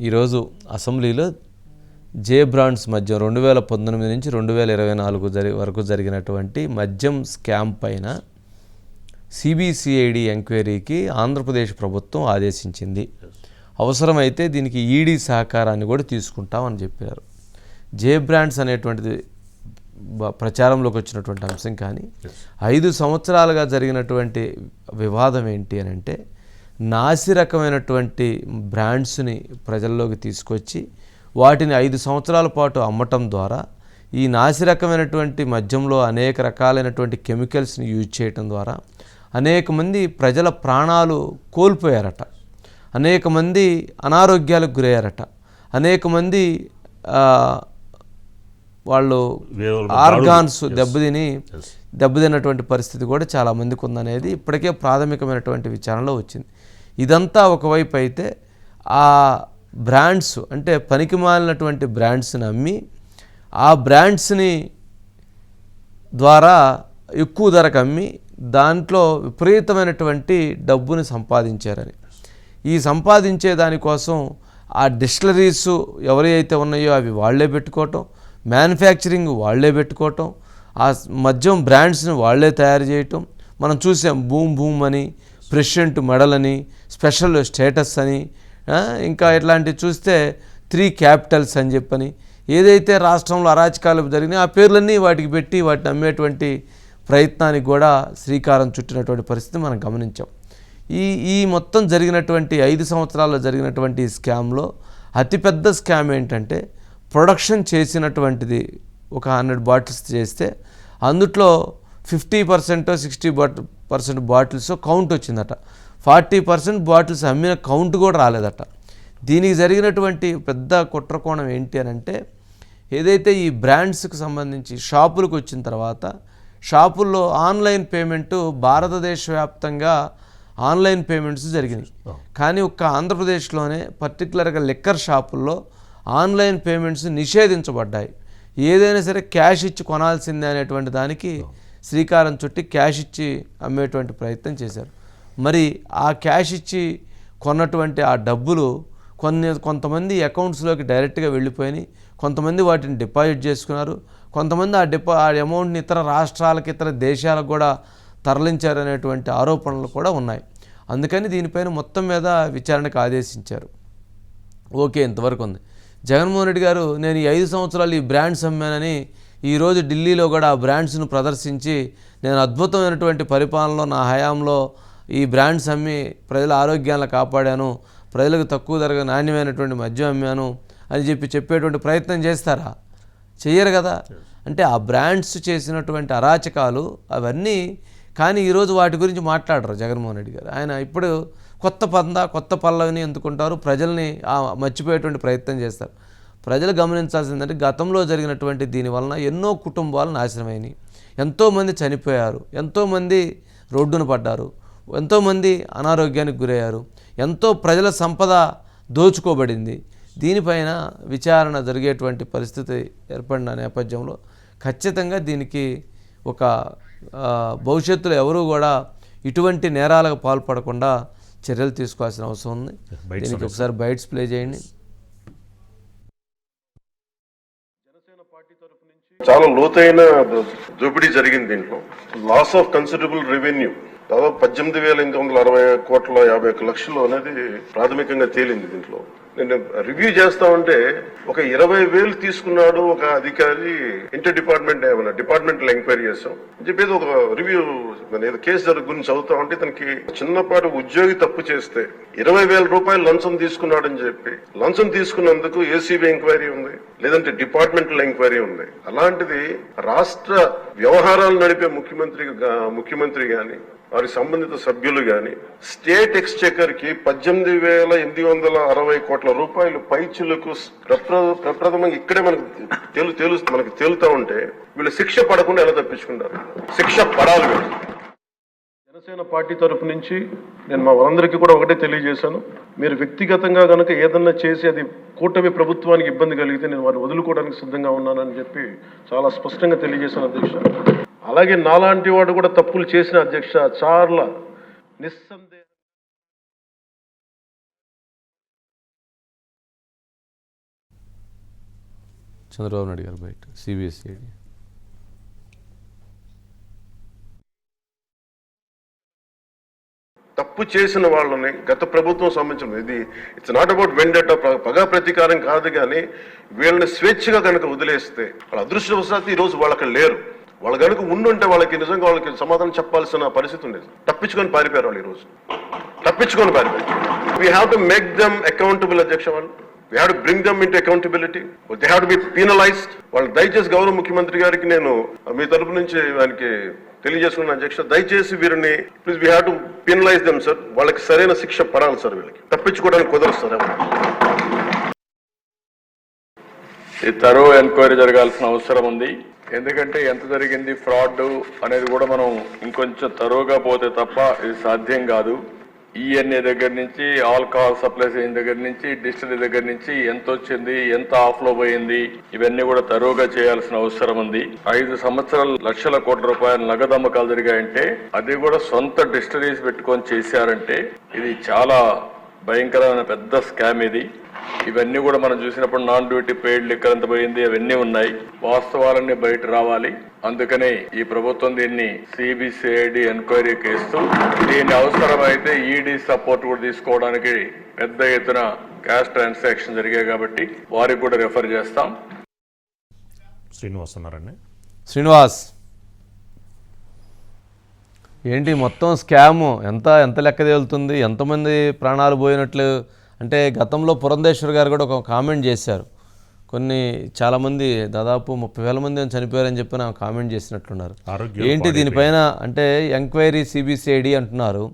ఈరోజు అసెంబ్లీలో జే బ్రాండ్స్ మద్యం రెండు వేల పంతొమ్మిది నుంచి రెండు వేల ఇరవై నాలుగు జరి వరకు జరిగినటువంటి మద్యం స్కామ్ పైన సిబిసిఐడి ఎంక్వైరీకి ఆంధ్రప్రదేశ్ ప్రభుత్వం ఆదేశించింది. అవసరమైతే దీనికి ఈడీ సహకారాన్ని కూడా తీసుకుంటామని చెప్పారు. జే బ్రాండ్స్ అనేటువంటిది ప్రచారంలోకి వచ్చినటువంటి అంశం కానీ ఐదు సంవత్సరాలుగా జరిగినటువంటి వివాదం ఏంటి అని అంటే నాసి రకమైనటువంటి బ్రాండ్స్ని ప్రజల్లోకి తీసుకొచ్చి వాటిని ఐదు సంవత్సరాల పాటు అమ్మటం ద్వారా ఈ నాసి రకమైనటువంటి మద్యంలో అనేక రకాలైనటువంటి కెమికల్స్ని యూజ్ చేయటం ద్వారా అనేక మంది ప్రజల ప్రాణాలు కోల్పోయారట. అనేక మంది అనారోగ్యాలకు గురయ్యారట. అనేక మంది వాళ్ళు ఆర్గాన్స్ దెబ్బతిని దెబ్బతిన్నటువంటి పరిస్థితి కూడా చాలా మందికి ఉందనేది ఇప్పటికే ప్రాథమికమైనటువంటి విచారణలో వచ్చింది. ఇదంతా ఒకవైపు అయితే ఆ బ్రాండ్స్ అంటే పనికి మాలినటువంటి బ్రాండ్స్ని అమ్మి ఆ బ్రాండ్స్ని ద్వారా ఎక్కువ ధరకు అమ్మి దాంట్లో విపరీతమైనటువంటి డబ్బుని సంపాదించారని. ఈ సంపాదించే దానికోసం ఆ డిస్టిలరీస్ ఎవరైతే ఉన్నాయో అవి వాళ్ళే పెట్టుకోవటం మ్యానుఫ్యాక్చరింగ్ వాళ్ళే పెట్టుకోవటం ఆ మద్యం బ్రాండ్స్ని వాళ్ళే తయారు చేయటం మనం చూసాం బూమ్ బూమ్ అని ప్రెసిడెంట్ మెడల్ అని స్పెషల్ స్టేటస్ అని ఇంకా ఇట్లాంటివి చూస్తే త్రీ క్యాపిటల్స్ అని చెప్పని ఏదైతే రాష్ట్రంలో అరాచకాలు జరిగినాయి ఆ పేర్లన్నీ వాటికి పెట్టి వాటిని అమ్మేటువంటి ప్రయత్నానికి కూడా శ్రీకారం చుట్టినటువంటి పరిస్థితి మనం గమనించాం. ఈ ఈ మొత్తం జరిగినటువంటి ఐదు సంవత్సరాల్లో జరిగినటువంటి ఈ స్కామ్లో అతిపెద్ద స్కామ్ ఏంటంటే ప్రొడక్షన్ చేసినటువంటిది ఒక హండ్రెడ్ బాటిల్స్ చేస్తే అందుట్లో ఫిఫ్టీ పర్సెంట్ సిక్స్టీ బాట్ పర్సెంట్ బాటిల్స్ కౌంట్ వచ్చిందట. ఫార్టీ పర్సెంట్ బాటిల్స్ అమ్మిన కౌంట్ కూడా రాలేదట. దీనికి జరిగినటువంటి పెద్ద కుట్రకోణం ఏంటి అని అంటే ఏదైతే ఈ బ్రాండ్స్కి సంబంధించి షాపులకు వచ్చిన తర్వాత షాపుల్లో ఆన్లైన్ పేమెంట్ భారతదేశ వ్యాప్తంగా ఆన్లైన్ పేమెంట్స్ జరిగినాయి. కానీ ఒక్క ఆంధ్రప్రదేశ్లోనే పర్టికులర్గా లిక్కర్ షాపుల్లో ఆన్లైన్ పేమెంట్స్ నిషేధించబడ్డాయి. ఏదైనా సరే క్యాష్ ఇచ్చి కొనాల్సిందే అనేటువంటి దానికి శ్రీకారం చుట్టి క్యాష్ ఇచ్చి అమ్మేటువంటి ప్రయత్నం చేశారు. మరి ఆ క్యాష్ ఇచ్చి కొన్నటువంటి ఆ డబ్బులు కొన్ని కొంతమంది అకౌంట్స్లోకి డైరెక్ట్గా వెళ్ళిపోయినాయి. కొంతమంది వాటిని డిపాజిట్ చేసుకున్నారు. కొంతమంది ఆ డిపా ఆ అమౌంట్ని ఇతర రాష్ట్రాలకు ఇతర దేశాలకు కూడా తరలించారనేటువంటి ఆరోపణలు కూడా ఉన్నాయి. అందుకని దీనిపైన మొత్తం మీద విచారణకు ఆదేశించారు. ఓకే ఇంతవరకు ఉంది. జగన్మోహన్ రెడ్డి గారు నేను ఈ ఐదు సంవత్సరాలు ఈ బ్రాండ్స్ అమ్మానని ఈరోజు ఢిల్లీలో కూడా ఆ బ్రాండ్స్ను ప్రదర్శించి నేను అద్భుతమైనటువంటి పరిపాలనలో నా హయాంలో ఈ బ్రాండ్స్ అమ్మి ప్రజల ఆరోగ్యాలను కాపాడాను ప్రజలకు తక్కువ ధరగా నాణ్యమైనటువంటి మద్యం అమ్మాను అని చెప్పి చెప్పేటువంటి ప్రయత్నం చేస్తారా? చెయ్యరు కదా. అంటే ఆ బ్రాండ్స్ చేసినటువంటి అరాచకాలు అవన్నీ కానీ ఈరోజు వాటి గురించి మాట్లాడరు జగన్మోహన్ రెడ్డి గారు. ఆయన ఇప్పుడు కొత్త పంద కొత్త పల్లవిని ఎందుకుంటారు ప్రజల్ని మర్చిపోయేటువంటి ప్రయత్నం చేస్తారు. ప్రజలు గమనించాల్సిందంటే గతంలో జరిగినటువంటి దీని వలన ఎన్నో కుటుంబాలు నాశనమైనవి ఎంతోమంది చనిపోయారు ఎంతోమంది రోడ్డున పడ్డారు ఎంతోమంది అనారోగ్యానికి గురయ్యారు ఎంతో ప్రజల సంపద దోచుకోబడింది. దీనిపైన విచారణ జరిగేటువంటి పరిస్థితి ఏర్పడిన నేపథ్యంలో ఖచ్చితంగా దీనికి ఒక భవిష్యత్తులో ఎవరూ కూడా ఇటువంటి నేరాలకు పాల్పడకుండా చర్యలు తీసుకోవాల్సిన అవసరం ఉంది. దీనికి ఒకసారి బైట్స్ ప్లే చేయండి. చాలా లోతైన దో- దోపిడీ జరిగింది దీంట్లో. లాస్ ఆఫ్ కన్సిడరబుల్ రెవెన్యూ దాదాపు పద్దెనిమిది వేల ఎనిమిది వందల అరవై కోట్ల యాభై ఒక్క లక్షలు అనేది ప్రాథమికంగా తేలింది దీంట్లో. నేను రివ్యూ చేస్తా ఉంటే ఒక ఇరవై వేలు తీసుకున్నాడు ఒక అధికారి ఇంటర్ డిపార్ట్మెంట్ ఏమైనా డిపార్ట్మెంట్ ఎంక్వైరీ చేస్తాం అని చెప్పేది ఒక రివ్యూ ఏదో కేసు జరుగు గురించి చదువుతా ఉంటే తనకి చిన్నపాటి ఉద్యోగి తప్పు చేస్తే ఇరవై వేల రూపాయలు లంచం తీసుకున్నాడని చెప్పి లంచం తీసుకున్నందుకు ఏసీబీ ఎంక్వైరీ ఉంది లేదంటే డిపార్ట్మెంటల్ ఎంక్వైరీ ఉంది. అలాంటిది రాష్ట్ర వ్యవహారాలు నడిపే ముఖ్యమంత్రి ముఖ్యమంత్రి గాని వారి సంబంధిత సభ్యులు గాని స్టేట్ ఎక్స్చెకర్కి పద్దెనిమిది వేల ఎనిమిది వందల అరవై కోట్ల రూపాయలు పైచులకు ప్రప్రథమంగా ఇక్కడే మనకు తేలు తేలు మనకు తేలుతా ఉంటే వీళ్ళు శిక్ష పడకుండా ఎలా తప్పించుకుంటారు? శిక్ష పడాలి వీళ్ళు. జనసేన పార్టీ తరపు నుంచి నేను మా వారందరికీ కూడా ఒకటే తెలియజేశాను. మీరు వ్యక్తిగతంగా కనుక ఏదన్నా చేసి అది కూటమి ప్రభుత్వానికి ఇబ్బంది కలిగితే నేను వారిని వదులుకోవడానికి సిద్ధంగా ఉన్నానని చెప్పి చాలా స్పష్టంగా తెలియజేశాను అధ్యక్ష. అలాగే నాలాంటి వాడు కూడా తప్పులు చేసిన అధ్యక్ష చాలా నిస్సందేహం చంద్రబాబు నాయుడు గారు బయట సిబిఎస్ఈ తప్పు చేసిన వాళ్ళని గత ప్రభుత్వం సంబంధించిన ఇది ఇట్స్ నాట్ అబౌట్ వెండట పగా ప్రతీకారం కాదు కానీ వీళ్ళని స్వేచ్ఛగా కనుక వదిలేస్తే వాళ్ళ అదృష్టవశాత్తు ఈ రోజు వాళ్ళు అక్కడ లేరు. వాళ్ళ కనుక ఉండుంటే వాళ్ళకి నిజంగా వాళ్ళకి సమాధానం చెప్పాల్సిన పరిస్థితి ఉండేది. తప్పించుకొని పారిపోయారు వాళ్ళు ఈ రోజు. తప్పించుకొని పారిపోయారు. We have to make them accountable అధ్యక్ష వాళ్ళు. We have to bring them into accountability they have to be penalised వాళ్ళు దయచేసి గౌరవ ముఖ్యమంత్రి గారికి నేను మీ తరపు నుంచి ఆయనకి తెలియజేసుకున్న అధ్యక్ష. దయచేసి వీరిని please we have to penalise them sir వాళ్ళకి సరైన శిక్ష పడాలి సార్ వీళ్ళకి. తప్పించుకోవడానికి కుదరదు సార్ ఎవరు. ఈ తరో ఎంక్వైరీ జరగాల్సిన అవసరం ఉంది. ఎందుకంటే ఎంత జరిగింది ఫ్రాడ్ అనేది కూడా మనం ఇంకొంచెం తరోగా పోతే తప్ప ఇది సాధ్యం కాదు. ఈఎన్ఏ దగ్గర నుంచి ఆల్కహాల్ సప్లై చేయని దగ్గర నుంచి డిస్టిలరీ దగ్గర నుంచి ఎంత వచ్చింది ఎంత ఆఫ్లో పోయింది ఇవన్నీ కూడా తరోగా చేయాల్సిన అవసరం ఉంది. ఐదు సంవత్సరాలు లక్షల కోట్ల రూపాయల నగదు అమ్మకాలు జరిగాయంటే అది కూడా సొంత డిస్టరీస్ పెట్టుకొని చేశారంటే ఇది చాలా భయంకరమైన పెద్ద స్కామ్ ఇది. ఇవన్నీ కూడా మనం చూసినప్పుడు నాన్ డ్యూటీ పెయిడ్ లిక్కర్ ఎంత పోయింది అవన్నీ ఉన్నాయి. వాస్తవాలన్నీ బయట రావాలి. అందుకనే ఈ ప్రభుత్వం దీన్ని సిబిసిఐడి ఎంక్వైరీ కేస్తూ దీన్ని అవసరమైతే ఈడీ సపోర్ట్ కూడా తీసుకోవడానికి పెద్ద ఎత్తున క్యాష్ ట్రాన్సాక్షన్ జరిగాయి కాబట్టి వారికి కూడా రెఫర్ చేస్తాం. శ్రీనివాస్ ఉన్నారండి శ్రీనివాస్ ఏంటి మొత్తం స్కాము? ఎంత ఎంత లెక్క తేలుతుంది? ఎంతమంది ప్రాణాలు పోయినట్లు అంటే గతంలో పురంధేశ్వర్ గారు కూడా ఒక కామెంట్ చేశారు. కొన్ని చాలామంది దాదాపు ముప్పై వేల మంది చనిపోయారని చెప్పి నా కామెంట్ చేసినట్లున్నారు. ఏంటి దీనిపైన అంటే ఎంక్వైరీ సిబిసిఐడి అంటున్నారు.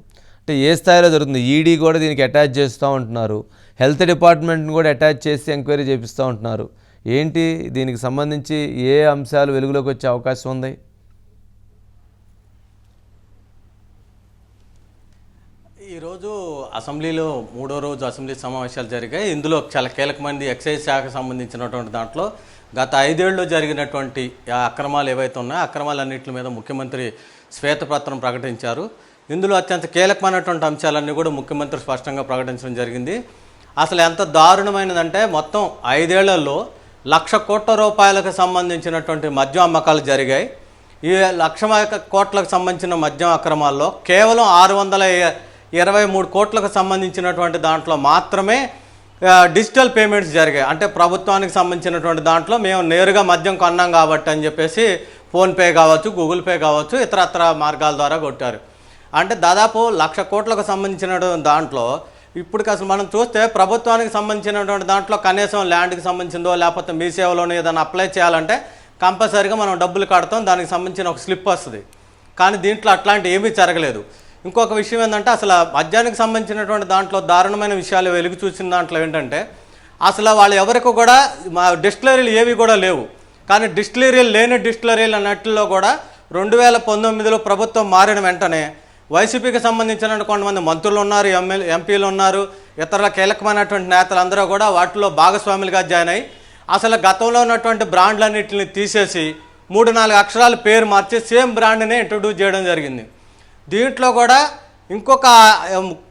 అంటే ఏ స్థాయిలో జరుగుతుంది? ఈడీ కూడా దీనికి అటాచ్ చేస్తూ ఉంటున్నారు. హెల్త్ డిపార్ట్మెంట్ని కూడా అటాచ్ చేసి ఎంక్వైరీ చేపిస్తూ ఉంటున్నారు. ఏంటి దీనికి సంబంధించి ఏ అంశాలు వెలుగులోకి వచ్చే అవకాశం ఉంది? ఈరోజు అసెంబ్లీలో మూడో రోజు అసెంబ్లీ సమావేశాలు జరిగాయి. ఇందులో చాలా కీలకమైనది ఎక్సైజ్ శాఖకు సంబంధించినటువంటి దాంట్లో గత ఐదేళ్ళలో జరిగినటువంటి అక్రమాలు ఏవైతే ఉన్నాయో అక్రమాలన్నింటి మీద ముఖ్యమంత్రి శ్వేతపత్రం ప్రకటించారు. ఇందులో అత్యంత కీలకమైనటువంటి అంశాలన్నీ కూడా ముఖ్యమంత్రి స్పష్టంగా ప్రకటించడం జరిగింది. అసలు ఎంత దారుణమైనదంటే మొత్తం ఐదేళ్ళలో లక్ష కోట్ల రూపాయలకు సంబంధించినటువంటి మద్యం అమ్మకాలు జరిగాయి. ఈ లక్ష కోట్లకు సంబంధించిన మద్యం అక్రమాల్లో కేవలం ఆరు వందల ఇరవై మూడు కోట్లకు సంబంధించినటువంటి దాంట్లో మాత్రమే డిజిటల్ పేమెంట్స్ జరిగాయి. అంటే ప్రభుత్వానికి సంబంధించినటువంటి దాంట్లో మేము నేరుగా మద్యం కొన్నాం కాబట్టి అని చెప్పేసి ఫోన్పే కావచ్చు గూగుల్ పే కావచ్చు ఇతరత్ర మార్గాల ద్వారా కొట్టారు. అంటే దాదాపు లక్ష కోట్లకు సంబంధించినటువంటి దాంట్లో ఇప్పుడు అసలు మనం చూస్తే ప్రభుత్వానికి సంబంధించినటువంటి దాంట్లో కనీసం ల్యాండ్కి సంబంధించిందో లేకపోతే మీ సేవలోనే ఏదైనా అప్లై చేయాలంటే కంపల్సరీగా మనం డబ్బులు కడతాం దానికి సంబంధించిన ఒక స్లిప్ వస్తుంది. కానీ దీంట్లో అట్లాంటి ఏమీ జరగలేదు. ఇంకొక విషయం ఏంటంటే అసలు మద్యానికి సంబంధించినటువంటి దాంట్లో దారుణమైన విషయాలు వెలుగు చూసిన దాంట్లో ఏంటంటే అసలు వాళ్ళు ఎవరికి కూడా మా డిస్టిలరీలు ఏవి కూడా లేవు. కానీ డిస్టిలరీలు లేని డిస్టిలరీలు అన్నట్లో కూడా రెండు వేల పంతొమ్మిదిలో ప్రభుత్వం మారిన వెంటనే వైసీపీకి సంబంధించిన కొంతమంది మంత్రులు ఉన్నారు ఎమ్మెల్యే ఎంపీలు ఉన్నారు ఇతర కీలకమైనటువంటి నేతలు అందరూ కూడా వాటిలో భాగస్వాములుగా జాయిన్ అయ్యి అసలు గతంలో ఉన్నటువంటి బ్రాండ్లన్నింటిని తీసేసి మూడు నాలుగు అక్షరాల పేరు మార్చి సేమ్ బ్రాండ్నే ఇంట్రొడ్యూస్ చేయడం జరిగింది. దీంట్లో కూడా ఇంకొక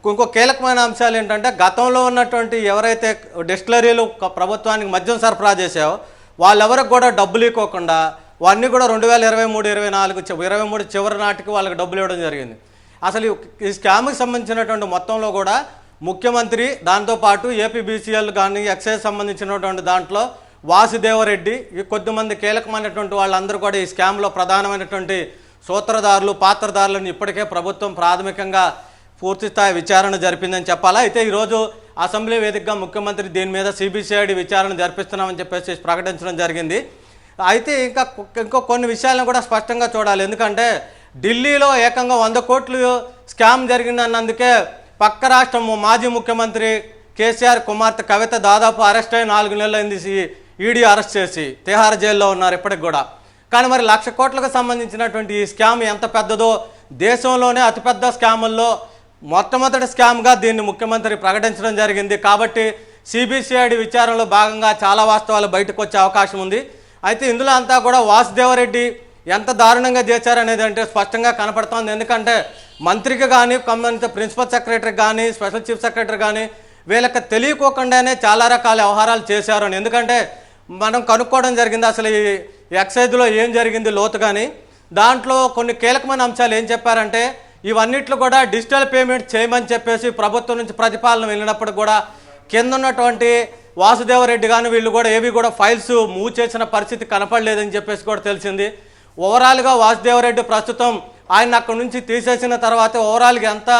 ఇంకో కీలకమైన అంశాలు ఏంటంటే గతంలో ఉన్నటువంటి ఎవరైతే డిస్టిలరీలు ప్రభుత్వానికి మద్యం సరఫరా చేసావో వాళ్ళెవరికి కూడా డబ్బులు ఇవ్వకుండా వారిని కూడా రెండు వేల ఇరవై మూడు ఇరవై నాలుగు ఇరవై మూడు చివరి నాటికి వాళ్ళకి డబ్బులు ఇవ్వడం జరిగింది. అసలు ఈ- ఈ స్కామ్కి సంబంధించినటువంటి మొత్తంలో కూడా ముఖ్యమంత్రి దాంతోపాటు ఏపీబీసీఎల్ కానీ ఎక్సైజ్ సంబంధించినటువంటి దాంట్లో వాసుదేవరెడ్డి ఈ కొద్దిమంది కీలకమైనటువంటి వాళ్ళందరూ కూడా ఈ స్కామ్లో ప్రధానమైనటువంటి సూత్రధారులు పాత్రధారులను ఇప్పటికే ప్రభుత్వం ప్రాథమికంగా పూర్తిస్థాయి విచారణ జరిపిందని చెప్పాలా? అయితే ఈరోజు అసెంబ్లీ వేదికగా ముఖ్యమంత్రి దీని మీద సిబిసిఐడి విచారణ జరిపిస్తున్నామని చెప్పేసి ప్రకటించడం జరిగింది. అయితే ఇంకా ఇంకో కొన్ని విషయాలను కూడా స్పష్టంగా చూడాలి. ఎందుకంటే ఢిల్లీలో ఏకంగా వంద కోట్లు స్కామ్ జరిగిందన్నందుకే పక్క రాష్ట్రం మాజీ ముఖ్యమంత్రి కేసీఆర్ కుమార్తె కవిత దాదాపు అరెస్ట్ అయి నాలుగు నెలలు ఈడీ అరెస్ట్ చేసి తిహార్ జైల్లో ఉన్నారు ఇప్పటికి కూడా. కానీ మరి లక్ష కోట్లకు సంబంధించినటువంటి ఈ స్కామ్ ఎంత పెద్దదో దేశంలోనే అతిపెద్ద స్కాముల్లో మొట్టమొదటి స్కామ్గా దీన్ని ముఖ్యమంత్రి ప్రకటించడం జరిగింది. కాబట్టి సిబిసిఐడి విచారణలో భాగంగా చాలా వాస్తవాలు బయటకు వచ్చే అవకాశం ఉంది. అయితే ఇందులో అంతా కూడా వాసుదేవరెడ్డి ఎంత దారుణంగా చేశారనేది అంటే స్పష్టంగా కనపడుతోంది. ఎందుకంటే మంత్రికి కానీ సంబంధిత ప్రిన్సిపల్ సెక్రటరీ కానీ స్పెషల్ చీఫ్ సెక్రటరీ కానీ వీళ్ళకి తెలియకోకుండానే చాలా రకాల వ్యవహారాలు చేశారు అని. ఎందుకంటే మనం కనుక్కోవడం జరిగింది అసలు ఈ ఎక్సైజ్లో ఏం జరిగింది లోతు కానీ దాంట్లో కొన్ని కీలకమైన అంశాలు ఏం చెప్పారంటే ఇవన్నిట్లో కూడా డిజిటల్ పేమెంట్ చేయమని చెప్పేసి ప్రభుత్వం నుంచి ప్రతిపాలన వెళ్ళినప్పుడు కూడా కింద ఉన్నటువంటి వాసుదేవరెడ్డి కానీ వీళ్ళు కూడా ఏవి కూడా ఫైల్స్ మూవ్ చేసిన పరిస్థితి కనపడలేదని చెప్పేసి కూడా తెలిసింది. ఓవరాల్గా వాసుదేవరెడ్డి ప్రస్తుతం ఆయన అక్కడి నుంచి తీసేసిన తర్వాత ఓవరాల్గా ఎంత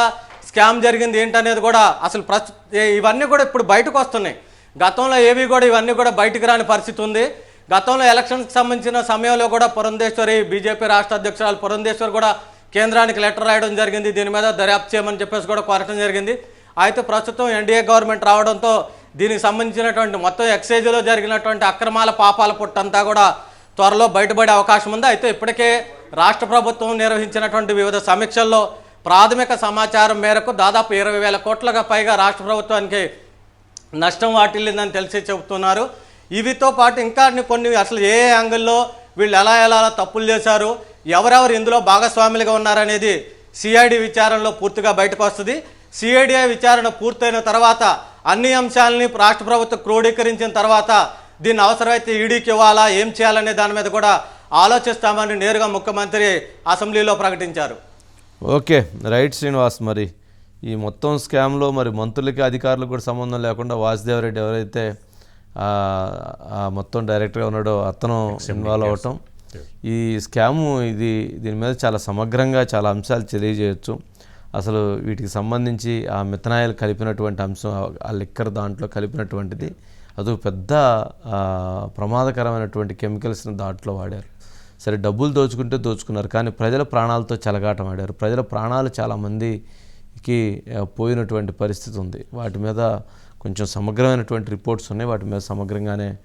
స్కామ్ జరిగింది ఏంటనేది కూడా అసలు ప్రస్తు ఇవన్నీ కూడా ఇప్పుడు బయటకు వస్తున్నాయి. గతంలో ఏవి కూడా ఇవన్నీ కూడా బయటకు రాని పరిస్థితి ఉంది. గతంలో ఎలక్షన్కి సంబంధించిన సమయంలో కూడా పురంధేశ్వరి బీజేపీ రాష్ట్ర అధ్యక్షురాలు పురంధేశ్వరి కూడా కేంద్రానికి లెటర్ రాయడం జరిగింది. దీని మీద దర్యాప్తు చేయమని చెప్పేసి కూడా కోరటం జరిగింది. అయితే ప్రస్తుతం ఎన్డీఏ గవర్నమెంట్ రావడంతో దీనికి సంబంధించినటువంటి మొత్తం ఎక్సైజ్లో జరిగినటువంటి అక్రమాల పాపాల పుట్టంతా కూడా త్వరలో బయటపడే అవకాశం ఉంది. అయితే ఇప్పటికే రాష్ట్ర ప్రభుత్వం నిర్వహించినటువంటి వివిధ సమీక్షల్లో ప్రాథమిక సమాచారం మేరకు దాదాపు ఇరవై వేల కోట్లకు పైగా రాష్ట్ర ప్రభుత్వానికి నష్టం వాటిల్లిందని తెలిసి చెబుతున్నారు. ఇవితో పాటు ఇంకా అన్ని కొన్ని అసలు ఏ యాంగిల్లో వీళ్ళు ఎలా ఎలా తప్పులు చేశారు ఎవరెవరు ఇందులో భాగస్వాములుగా ఉన్నారనేది సిఐడి విచారణలో పూర్తిగా బయటకు వస్తుంది. సిఐడిఐ విచారణ పూర్తయిన తర్వాత అన్ని అంశాలని రాష్ట్ర ప్రభుత్వం క్రోడీకరించిన తర్వాత దీన్ని అవసరమైతే ఈడీకి ఇవ్వాలా ఏం చేయాలనే దాని మీద కూడా ఆలోచిస్తామని నేరుగా ముఖ్యమంత్రి అసెంబ్లీలో ప్రకటించారు. ఓకే రైట్ శ్రీనివాస్ మరి ఈ మొత్తం స్కామ్లో మరి మంత్రులకి అధికారులకు కూడా సంబంధం లేకుండా వాసుదేవరెడ్డి ఎవరైతే మొత్తం డైరెక్టర్గా ఉన్నాడో అతను ఇన్వాల్వ్ అవటం ఈ స్కాము ఇది దీని మీద చాలా సమగ్రంగా చాలా అంశాలు తెలియజేయచ్చు. అసలు వీటికి సంబంధించి ఆ మిథనాయిల్ కలిపినటువంటి అంశం ఆ లిక్కర్ దాంట్లో కలిపినటువంటిది అది పెద్ద ప్రమాదకరమైనటువంటి కెమికల్స్ని దాంట్లో వాడారు. సరే డబ్బులు దోచుకుంటే దోచుకున్నారు కానీ ప్రజల ప్రాణాలతో చెలగాటం ఆడారు. ప్రజల ప్రాణాలు చాలామందికి పోయినటువంటి పరిస్థితి ఉంది. వాటి మీద కొంచెం సమగ్రమైనటువంటి రిపోర్ట్స్ ఉన్నాయి. వాటి మీద సమగ్రంగానే